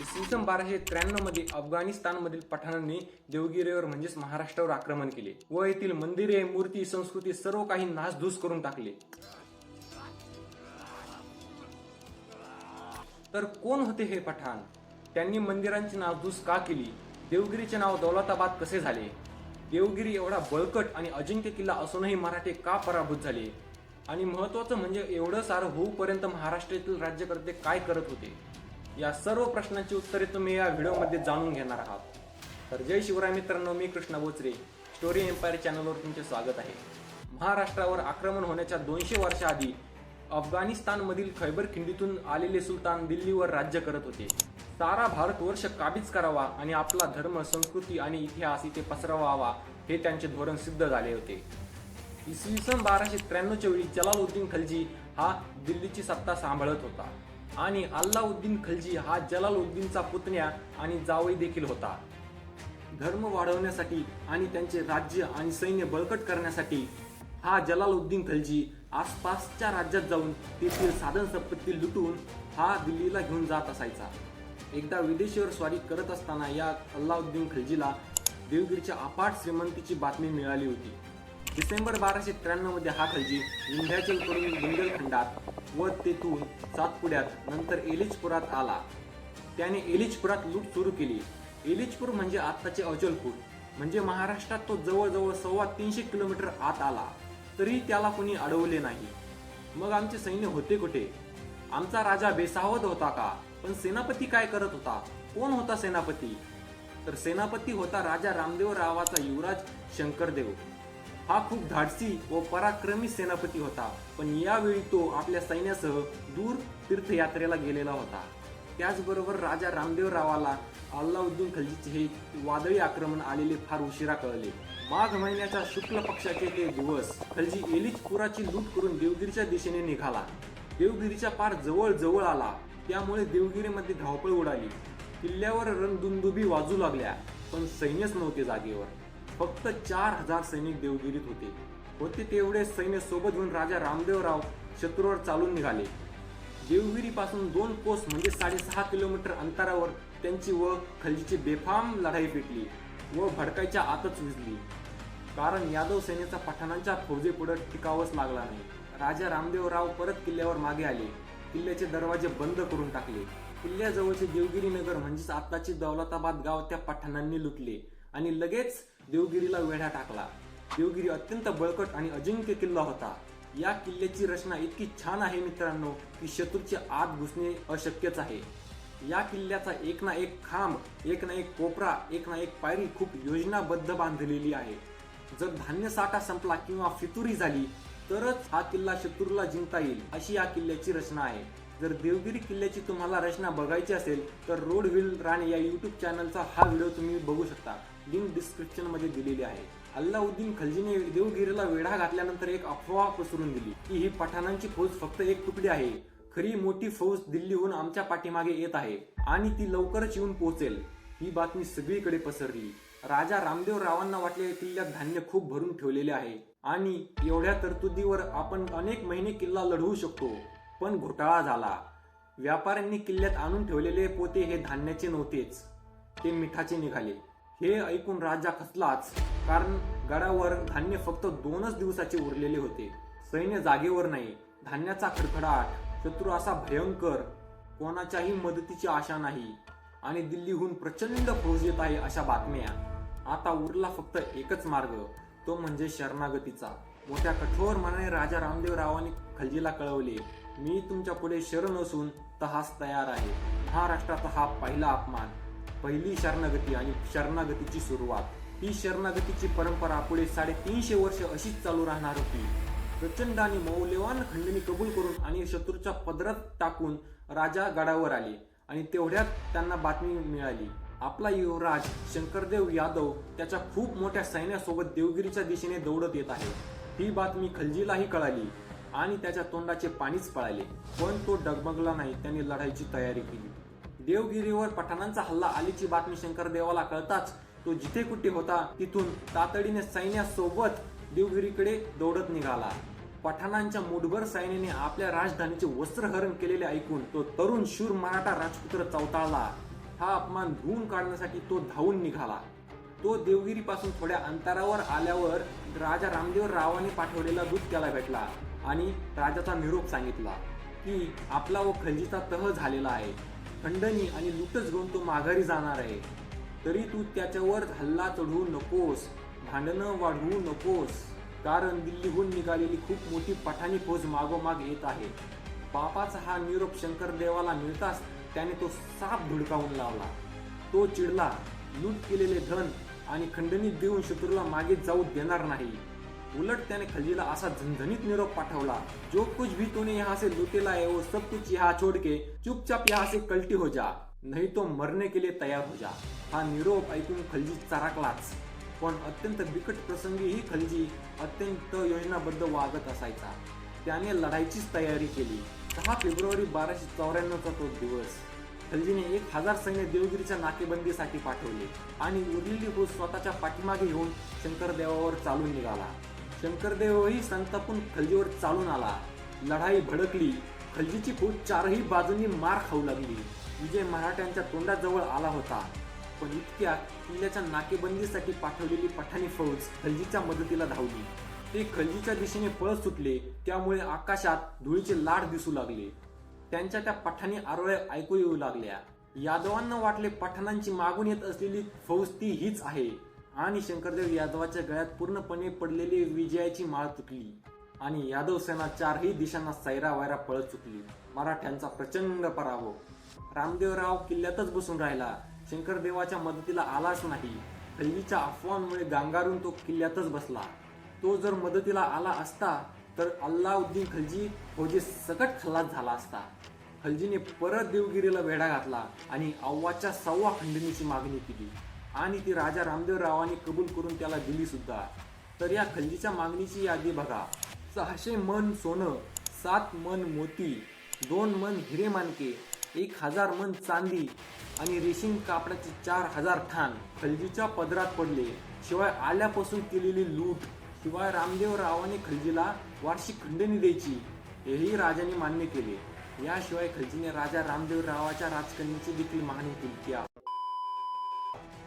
इसवी सन बाराशे त्र्याण्णवमध्ये अफगाणिस्तानमधील पठाणांनी देवगिरीवर म्हणजेच महाराष्ट्रावर आक्रमण केले. व येथील मंदिरे मूर्ती संस्कृती सर्व काही नासधूस करून टाकले. तर कोण होते हे पठाण? त्यांनी मंदिरांची नासधूस का केली? देवगिरीचे नाव दौलताबाद कसे झाले? देवगिरी एवढा बळकट आणि अजिंक्य किल्ला असूनही मराठे का पराभूत झाले? आणि महत्वाचं म्हणजे एवढं सारं होऊपर्यंत महाराष्ट्रातील राज्यकर्ते काय करत होते? या सर्व प्रश्नांची उत्तरे तुम्ही या व्हिडिओमध्ये जाणून घेणार आहात. तर जय शिवराय मित्रांनो मी कृष्णा बोचरे स्टोरी एम्पायर चॅनलवर तुमचे स्वागत आहे. महाराष्ट्रावर आक्रमण होण्याच्या दोनशे वर्षाआधी अफगाणिस्तानमधील खैबर खिंडीतून आलेले सुलतान दिल्लीवर राज्य करत होते. सारा भारतवर्ष काबीज करावा आणि आपला धर्म संस्कृती आणि इतिहास इथे पसरवावा हे त्यांचे धोरण सिद्ध झाले होते. इसवी सन बाराशे त्र्याण्णवच्या वेळी जलालुद्दीन खलजी हा दिल्लीची सत्ता सांभाळत होता. आणि अल्लाउद्दीन खलजी हा जलालउद्दीनचा पुतण्या आणि जावई देखील होता. धर्म वाढवण्यासाठी आणि त्यांचे राज्य आणि सैन्य बळकट करण्यासाठी हा जलालउद्दीन खलजी आसपासच्या राज्यात जाऊन तेथील साधन संपत्ती लुटून हा दिल्लीला घेऊन जात असायचा. एकदा विदेशीवर स्वारी करत असताना या अल्लाउद्दीन खलजीला देवगिरीच्या अफाट श्रीमंतीची बातमी मिळाली होती. डिसेंबर बाराशे त्र्याण्णवमध्ये हा खलजी विंध्याचलकडून बुंदेलखंडात व तेथून सातपुड्यात नंतर एलिचपुरात आला. त्याने एलिचपुरात लूट सुरू केली. एलिचपूर म्हणजे आत्ताचे अचलपूर. म्हणजे महाराष्ट्रात तो जवळजवळ सव्वा तीनशे किलोमीटर आत आला. तरी त्याला कोणी अडवले नाही. मग आमचे सैन्य होते कुठे? आमचा राजा बेसावध होता का? पण सेनापती काय करत होता? कोण होता सेनापती? तर सेनापती होता राजा रामदेव रावाचा युवराज शंकरदेव. हा खूप धाडसी व पराक्रमी सेनापती होता. पण यावेळी तो आपल्या सैन्यासह दूर तीर्थयात्रेला गेलेला होता. त्याचबरोबर राजा रामदेव रावाला अल्लाउद्दीन खलजीचे हे वादळी आक्रमण आलेले फार उशिरा कळले. माघ महिन्याच्या शुक्ल पक्षाचे ते दिवस खलजी एलिचपुराची लूट करून देवगिरीच्या दिशेने निघाला. देवगिरीच्या पार जवळ जवळ आला. त्यामुळे देवगिरीमध्ये धावपळ उडाली. किल्ल्यावर रणदुंदुबी वाजू लागल्या पण सैन्यच नव्हते जागेवर. फक्त चार हजार सैनिक देवगिरीत होते. होते तेवढे सैन्य सोबत घेऊन राजा रामदेवराव शत्रूवर चालून निघाले. देवगिरीपासून दोन कोस म्हणजे साडेसहा किलोमीटर अंतरावर त्यांची व खलजीची बेफाम लढाई पेटली व भडकायच्या आतच विजली कारण यादव सेनेचा पठाणांच्या फौजेपुढे टिकावच लागला नाही. राजा रामदेवराव परत किल्ल्यावर मागे आले. किल्ल्याचे दरवाजे बंद करून टाकले. किल्ल्याजवळचे देवगिरी नगर म्हणजेच आत्ताचे दौलताबाद गाव त्या पठाणांनी लुटले. आणि लगेच देवगिरीला वेढा टाकला. देवगिरी अत्यंत बळकट आणि अजिंक्य किल्ला होता. या किल्ल्याची रचना इतकी छान आहे मित्रांनो की शत्रूचे आत घुसणे अशक्यच आहे. या किल्ल्याचा एक ना एक खांब एक ना एक कोपरा एक ना एक पायरी खूप योजनाबद्ध बांधलेली आहे. जर धान्य साठा संपला किंवा फितुरी झाली तरच हा किल्ला शत्रूला जिंकता येईल अशी या किल्ल्याची रचना आहे. जर देवगिरी किल्ल्याची तुम्हाला रचना बघायची असेल तर रोड व्हील राणे या यूट्यूब चॅनलचा हा व्हिडिओ तुम्ही बघू शकता. लिंक डिस्क्रिप्शनमध्ये दिलेली आहे. अल्लाउद्दीन खलजीने देवगिरीला वेढा घातल्यानंतर एक अफवा पसरून दिली. की ही पठाणांची फौज फक्त एक तुकडी आहे. खरी मोठी फौज दिल्लीहून आमच्या पाठीमागे येत आहे आणि ती लवकरच येऊन पोहोचेल. ही बातमी सगळीकडे पसरली. राजा रामदेव रावांना वाटले किल्ल्यात धान्य खूप भरून ठेवलेले आहे. आणि एवढ्या तरतुदीवर आपण अनेक महिने किल्ला लढवू शकतो. पण घोटाळा झाला. व्यापाऱ्यांनी किल्ल्यात आणून ठेवलेले पोते हे धान्याचे नव्हतेच. ते मिठाचे निघाले. हे ऐकून राजा खचलाच कारण गडावर धान्य फक्त दोनच दिवसाचे उरलेले होते. सैन्य जागेवर नाही. धान्याचा खडखडाट शत्रू असा भयंकर कोणाच्याही मदतीची आशा नाही. आणि दिल्लीहून प्रचंड फौज येत आहे अशा बातम्या. आता उरला फक्त एकच मार्ग तो म्हणजे शरणागतीचा. मोठ्या कठोर मनाने राजा रामदेव रावांनी खलजीला कळवले. मी तुमच्यापुढे शरण असून तहास तयार आहे. महाराष्ट्राचा हा पहिला अपमान. पहिली शरणागती आणि शरणागतीची सुरुवात. ही शरणागतीची परंपरा पुढे साडेतीनशे वर्ष अशीच चालू राहणार होती. प्रचंड आणि मौल्यवान खंडणी कबूल करून आणि शत्रूच्या पदरात टाकून राजा गडावर आले आणि तेवढ्यात त्यांना बातमी मिळाली. आपला युवराज शंकरदेव यादव त्याच्या खूप मोठ्या सैन्यासोबत देवगिरीच्या दिशेने दौडत येत आहे. ही बातमी खलजीलाही कळाली. आणि त्याच्या तोंडाचे पाणीच पळाले. पण तो डगमगला नाही. त्याने लढाईची तयारी केली. देवगिरीवर पठाणांचा हल्ला आलीची बातमी शंकरदेवाला कळताच तो जिथे कुठे होता तिथून तातडीने सैन्यासोबत देवगिरीकडे दौडत निघाला. पठाणांच्या मुठभर सैन्याने आपल्या राजधानीचे वस्त्रहरण केलेले ऐकून तो तरुण शूर मराठा राजपुत्र चौताळला हा अपमान धुवून काढण्यासाठी तो धावून निघाला. तो देवगिरी पासून थोड्या अंतरावर आल्यावर राजा रामदेव रावाने पाठवलेला दूत त्याला भेटला. आणि राजाचा निरोप सांगितला की आपला व खलजीचा तह झालेला आहे. खंडणी आणि लुटच घेऊन तो माघारी जाणार आहे. तरी तू त्याच्यावर हल्ला चढवू नकोस भांडणं वाढवू नकोस कारण दिल्लीहून निघालेली खूप मोठी पठाणी फौज मागोमाग येत आहे. बापाचा हा निरोप शंकरदेवाला मिळताच त्याने तो साप धुडकावून लावला. तो चिडला लूट केलेले धन आणि खंडणी देऊन शत्रूला मागे जाऊ देणार नाही. उलट त्याने खलजीला असा झणझणीत निरोप पाठवला जो कुछ भी तूने यहाँ से लुटेला है वो सब कुछ यहाँ छोड़ के चुपचाप यहाँ से कल्टी हो जा नहीं तो मरने के लिए तयार हो जा. हा निरोप ऐकून खलजी चराकलाच. पण अत्यंत बिकट प्रसंगीही खलजी अत्यंत योजनाबद्ध वागत असायचा. त्याने लढाईचीच तयारी केली. दहा फेब्रुवारी बाराशे चौऱ्याण्णवचा तो दिवस. खलजीने एक हजार सैन्य देवगिरीच्या नाकेबंदीसाठी पाठवले आणि उरलेली फौज स्वतःच्या पाठीमागे घेऊन शंकरदेवावर चालून निघाला. शंकरदेवही संतापून खलजीवर चालून आला. लढाई भडकली. खलजीची फूट चारही बाजूंनी मार खाऊ लागली. विजय मराठ्यांच्या तोंडाजवळ आला होता. पण इतक्या किल्ल्याच्या नाकेबंदीसाठी पाठवलेली पठाणी फौज खलजीच्या मदतीला धावली. ते खलजीच्या दिशेने पळत सुटले. त्यामुळे आकाशात धुळीचे लाड दिसू लागले. त्यांच्या त्या पठाणी आरोळ्या ऐकू येऊ लागल्या. यादवांना वाटले पठाणांची मागून येत असलेली फौज ती हीच आहे. आणि शंकरदेव यादवाच्या गळ्यात पूर्णपणे पडलेली विजयाची माळ तुटली. आणि यादव सेना चारही दिशांना सैरा वायरा पळत चुकली मराठ्यांचा प्रचंड पराभव. रामदेवराव किल्ल्यातच बसून राहिला. शंकरदेवाच्या मदतीला आलाच नाही. हल्लीच्या अफवांमुळे गांगारून तो किल्ल्यातच बसला. तो जर मदतीला आला असता तर अल्लाउद्दीन खलजी फौजी सकट खल्लास झाला असता. खलजीने परत देवगिरीला वेढा घातला आणि अव्वाच्या सव्वा खंडणीची मागणी केली. आणि ती राजा रामदेव रावाने कबूल करून त्याला दिलीसुद्धा तर या खलजीच्या मागणीची यादी बघा. सहाशे मन सोनं सात मन मोती दोन मन हिरे मानके एक हजार मन चांदी आणि रेशीम कापडाचे चार हजार ठाण खलजीच्या पदरात पडले. शिवाय आल्यापासून केलेली लूट शिवाय रामदेव रावाने खलजीला वार्षिक खंडणी द्यायची हेही राजाने मान्य केले. याशिवाय खलजीने राजा रामदेव रावाच्या राजकन्याची देखील मागणी केली. की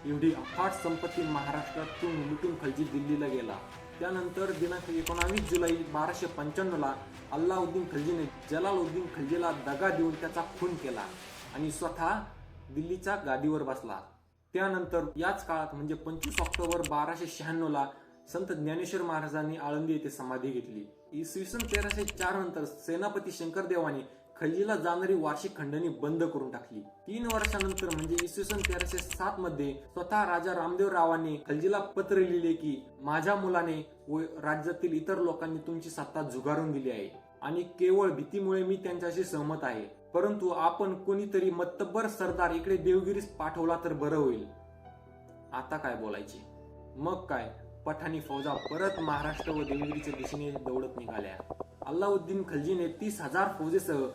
एवढी अफाट संपत्ती महाराष्ट्रातून लुटून खलजी दिल्लीला गेला. त्यानंतर दिनांक एकोणावीस जुलै बाराशे पंच्याण्णवला अल्लाउद्दीन खलजीने जलालउद्दीन खलजीला दगा देऊन त्याचा खून केला आणि स्वतः दिल्लीच्या गादीवर बसला. त्यानंतर याच काळात म्हणजे पंचवीस ऑक्टोबर बाराशे शहाण्णवला संत ज्ञानेश्वर महाराजांनी आळंदी येथे समाधी घेतली. इसवी सन तेराशे चार नंतर सेनापती शंकरदेवाने खलजीला जाणारी वार्षिक खंडणी बंद करून टाकली. तीन वर्षानंतर म्हणजे इसवी सन तेराशे सात मध्ये स्वतः राजा रामदेव रावांनी खलजीला पत्र लिहिले की माझ्या मुलाने व राज्यातील इतर लोकांनी तुमची सत्ता झुगारून दिली आहे आणि केवळ भीतीमुळे मी त्यांच्याशी सहमत आहे. परंतु आपण कोणीतरी मत्तबर सरदार इकडे देवगिरीस पाठवला तर बरं होईल. आता काय बोलायचे? मग काय? पठाणी फौजा परत महाराष्ट्र व देवगिरीच्या दिशेने दौडत निघाल्या. अल्लाउद्दीन खलजीने तीस हजार फौजेसह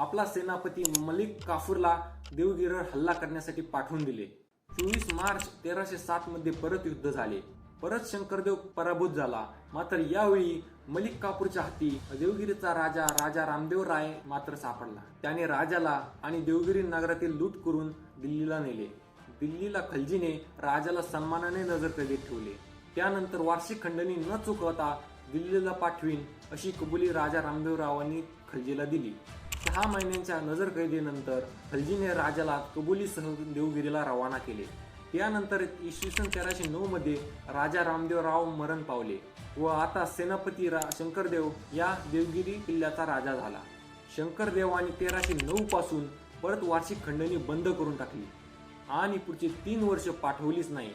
आपला सेनापती मलिक काफूरला देवगिरीवर हल्ला करण्यासाठी पाठवून दिले. चोवीस मार्च तेराशे सात मध्ये परत युद्ध झाले. परत शंकरदेव पराभूत झाला. मात्र यावेळी मलिक कापूरच्या हाती देवगिरीचा राजा राजा रामदेव राय मात्र सापडला. त्याने राजाला आणि देवगिरी नगरातील लूट करून दिल्लीला नेले. दिल्लीला खलजीने राजाला सन्मानाने नजरकैदेत ठेवले. त्यानंतर वार्षिक खंडणी न चुकवता दिल्लीला पाठवीन अशी कबुली राजा रामदेवरावांनी खलजीला दिली. सहा महिन्यांच्या नजरकैदीनंतर खलजीने राजाला कबुलीसह देवगिरीला रवाना केले. त्यानंतर इसवी सन तेराशे नऊ मध्ये राजा रामदेवराव मरण पावले व आता सेनापती रा शंकरदेव या देवगिरी किल्ल्याचा राजा झाला. शंकरदेवाने तेराशे नऊ पासून परत वार्षिक खंडणी बंद करून टाकली आणि पुढची तीन वर्ष पाठवलीच नाही.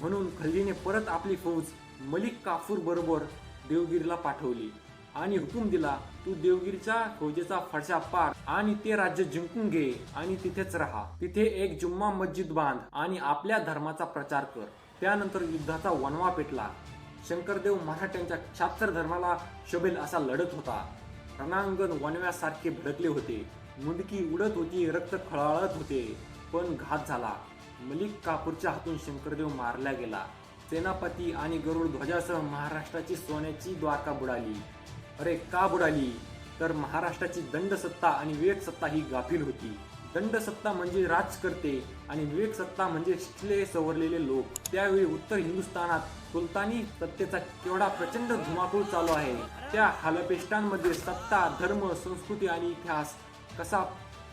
म्हणून खलजीने परत आपली फौज मलिक काफूर बरोबर देवगिरीला पाठवली. आणि हुकूम दिला तू देवगिरीच्या फौजेचा फडशा पार आणि ते राज्य जिंकून घे आणि तिथेच राहा. तिथे एक जुम्मा मस्जिद बांध आणि आपल्या धर्माचा प्रचार कर. त्यानंतर युद्धाचा वनवा पेटला. शंकरदेव मराठ्यांच्या क्षात्र धर्माला शोभेल असा लढत होता. रणांगण वनव्यासारखे भडकले होते. मुंडकी उडत होती रक्त खळाळत होते पण घात झाला. मलिक कापूरच्या हातून शंकरदेव मारला गेला. सेनापती आणि गरुड ध्वजासह महाराष्ट्राची सोन्याची द्वारका बुडाली. अरे का बुडाली? तर महाराष्ट्राची दंडसत्ता आणि विवेक सत्ता ही गाफील होती. दंडसत्ता म्हणजे राजकर्ते आणि विवेक सत्ता म्हणजे शिकले सवरलेले लोक. त्यावेळी उत्तर हिंदुस्थानात सुलतानी सत्तेचा केवढा प्रचंड धुमाकूळ चालू आहे. त्या हालपेष्टांमध्ये सत्ता धर्म संस्कृती आणि इतिहास कसा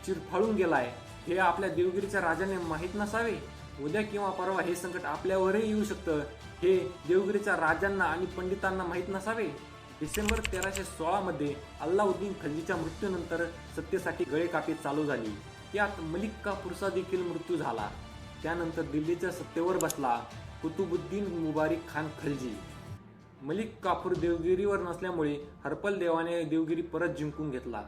चिरफाळून गेलाय हे आपल्या देवगिरीच्या राजाने माहीत नसावे? उद्या किंवा परवा हे संकट आपल्यावरही येऊ शकतं हे देवगिरीच्या राजांना आणि पंडितांना माहीत नसावे? डिसेंबर तेराशे सोळामध्ये अल्लाउद्दीन खलजीच्या मृत्यूनंतर सत्तेसाठी गळेकापी चालू झाली. यात मलिक कापूरचा देखील मृत्यू झाला. त्यानंतर दिल्लीच्या सत्तेवर बसला कुतुबुद्दीन मुबारिक खान खलजी. मलिक काफूर देवगिरीवर नसल्यामुळे हरपल देवाने देवगिरी परत जिंकून घेतला.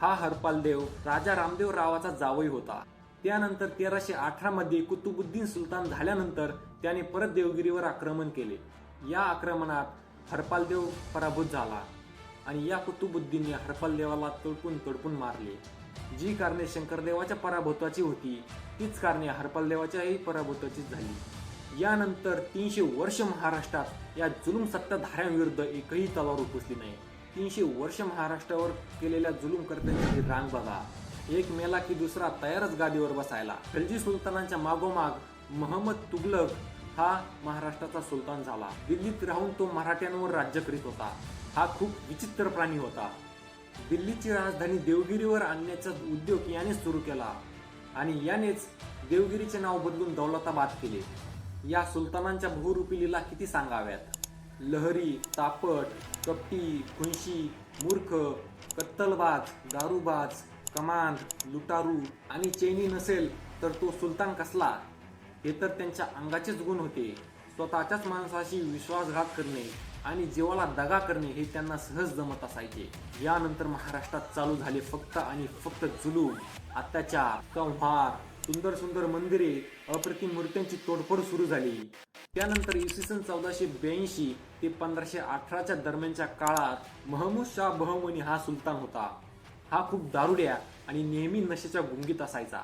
हा हरपाल देव राजा रामदेव रावाचा जावई होता. त्यानंतर तेराशे अठरामध्ये कुतुबुद्दीन सुलतान झाल्यानंतर त्याने परत देवगिरीवर आक्रमण केले. या आक्रमणात हरपालदेव पराभूत झाला आणि या कुतुबुद्दीनने हरपाल देवाला तडपून तडपून मारले. जी कारणे शंकरदेवाच्या पराभूताची होती तीच कारणे हरपालदेवाच्याही पराभूताची झाली. यानंतर तीनशे वर्ष महाराष्ट्रात या जुलूम सत्ताधाऱ्यांविरुद्ध एकही तलवार उपसली नाही. तीनशे वर्ष महाराष्ट्रावर केलेल्या जुलूम करत्यांची रांग बघा. एक मेला की दुसरा तयारच गादीवर बसायला. खलजी सुलतानांच्या मागोमाग महम्मद तुगलक हा महाराष्ट्राचा सुलतान झाला. दिल्लीत राहून तो मराठ्यांवर राज्य करीत होता. हा खूप विचित्र प्राणी होता. दिल्लीची राजधानी देवगिरीवर आणण्याचा उद्योग याने सुरू केला आणि यानेच देवगिरीचे नाव बदलून दौलताबाद केले. या सुलतानांच्या बहुरूपी लीला किती सांगाव्यात? लहरी तापट कपटी खुंशी मूर्ख कत्तलबाज दारूबाज कमांड लुटारू आणि चैनी नसेल तर तो सुलतान कसला? हे तर त्यांच्या अंगाचेच गुण होते. स्वतःच्याच माणसाशी विश्वासघात करणे आणि जीवाला दगा करणे हे त्यांना सहज जमत असायचे. यानंतर महाराष्ट्रात चालू झाले फक्त आणि फक्त जुलूम अत्याचार कंहार सुंदर सुंदर मंदिरे अप्रतिम मूर्त्यांची तोडफोड सुरू झाली. त्यानंतर इसवी सन चौदाशे ब्याऐंशी ते पंधराशे अठराच्या दरम्यानच्या काळात महमूद शाह बहमनी हा सुलतान होता. हा खूप दारुड्या आणि नेहमी नशेच्या गुंगीत असायचा.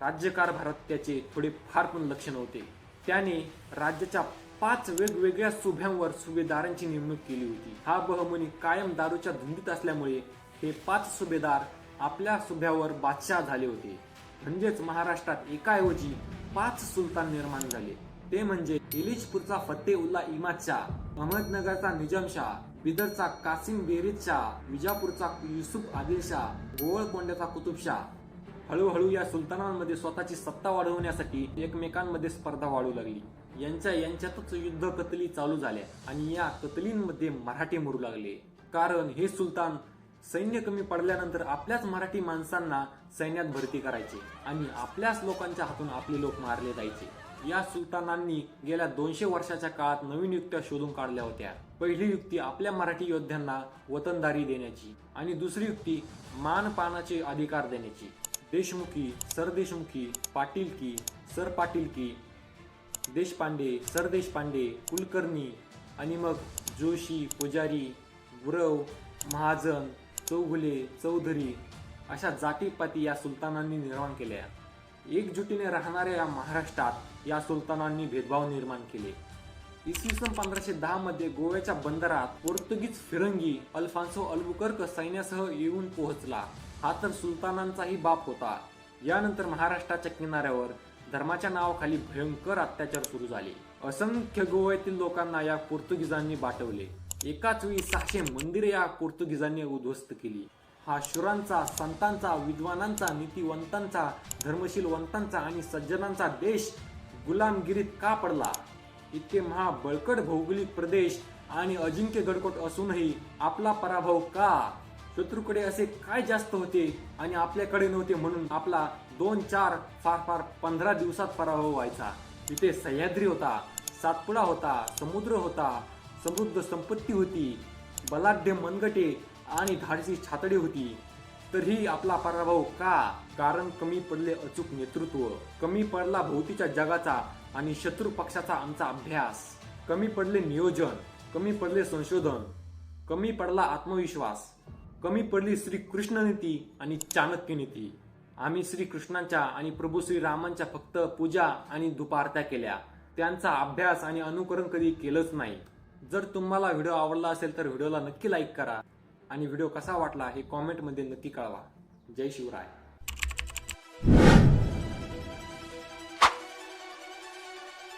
राज्यकारभारात त्याचे थोडे फार पण लक्ष नव्हते. त्याने राज्याच्या पाच वेगवेगळ्या सुभ्यांवर सुभेदारांची नेमणूक केली होती. हा बहमनी कायम दारूच्या धुंदीत असल्यामुळे हे पाच सुभेदार आपल्या सुभ्यावर बादशाह झाले होते. म्हणजेच महाराष्ट्रात एकाऐवजी पाच सुलतान निर्माण झाले. ते म्हणजे इलिजपूरचा फतेह उल्ला इमाद शाह अहमदनगरचा निजाम शाह बिदरचा कासिम बेरीद शाह विजापूरचा युसुफ आदिल शाह गोवळकोंड्याचा कुतुब शाह हळूहळू या सुलतानांमध्ये स्वतःची सत्ता वाढवण्यासाठी एकमेकांमध्ये स्पर्धा वाढू लागली. यांच्या यांच्यातच युद्ध कतली चालू झाल्या आणि या कतलींमध्ये मराठी मरू लागले. कारण हे सुलतान सैन्य कमी पडल्यानंतर आपल्याच मराठी माणसांना सैन्यात भरती करायचे आणि आपल्याच लोकांच्या हातून आपले लोक मारले जायचे. या सुलतानांनी गेल्या दोनशे वर्षाच्या काळात नवीन युक्त्या शोधून काढल्या होत्या. पहिली युक्ती आपल्या मराठी योद्ध्यांना वतनदारी देण्याची आणि दुसरी युक्ती मानपानाचे अधिकार देण्याची. देशमुखी सरदेशमुखी पाटीलकी सर पाटीलकी देशपांडे सरदेशपांडे कुलकर्णी आणि मग जोशी पुजारी गुरव महाजन चौघुले चौधरी अशा जातीपाती या सुलतानांनी निर्माण केल्या. एकजुटीने राहणाऱ्या या महाराष्ट्रात या सुलतानांनी भेदभाव निर्माण केले. इसवी सन पंधराशे दहा मध्ये गोव्याच्या बंदरात पोर्तुगीज फिरंगी अल्फान्सो अल्बुकर्क सैन्यासह येऊन पोहोचला. हा तर सुलतानांचाही बाप होता. यानंतर महाराष्ट्राच्या किनाऱ्यावर धर्माच्या नावाखाली भयंकर अत्याचार सुरू झाले. असंख्य गोव्यातील लोकांना या पोर्तुगीजांनी बाटवले. एकाच वेळी सहाशे मंदिरे या पोर्तुगीजांनी उद्ध्वस्त केली. हा शुरांचा संतांचा विद्वानांचा नीतिवंतांचा धर्मशीलवंतांचा आणि सज्जनांचा देश गुलामगिरीत का पडला? इतके महाबळकट भौगोलिक प्रदेश आणि अजिंक्य गडकोट असूनही आपला पराभव का? शत्रूकडे असे काय जास्त होते आणि आपल्याकडे नव्हते म्हणून आपला दोन चार फार फार पंधरा दिवसात पराभव व्हायचा. इथे सह्याद्री होता सातपुडा होता समुद्र होता समृद्ध संपत्ती होती बलाढ्य मनगटे आणि धाडसी छातडी होती. तरीही आपला पराभव का? कारण कमी पडले अचूक नेतृत्व. कमी पडला भोवतीच्या जगाचा आणि शत्रू पक्षाचा आमचा अभ्यास. कमी पडले नियोजन. कमी पडले संशोधन. कमी पडला आत्मविश्वास. कमी पडली श्री कृष्ण नीती आणि चाणक्य नीती. आम्ही श्री कृष्णांच्या आणि प्रभू श्री रामांच्या फक्त पूजा आणि दुपारत्या केल्या. त्यांचा अभ्यास आणि अनुकरण कधी केलंच नाही. जर तुम्हाला व्हिडिओ आवडला असेल तर व्हिडिओला नक्की लाईक करा. आणि व्हिडिओ कसा वाटला हे कॉमेंटमध्ये नक्की कळवा. जय शिवराय.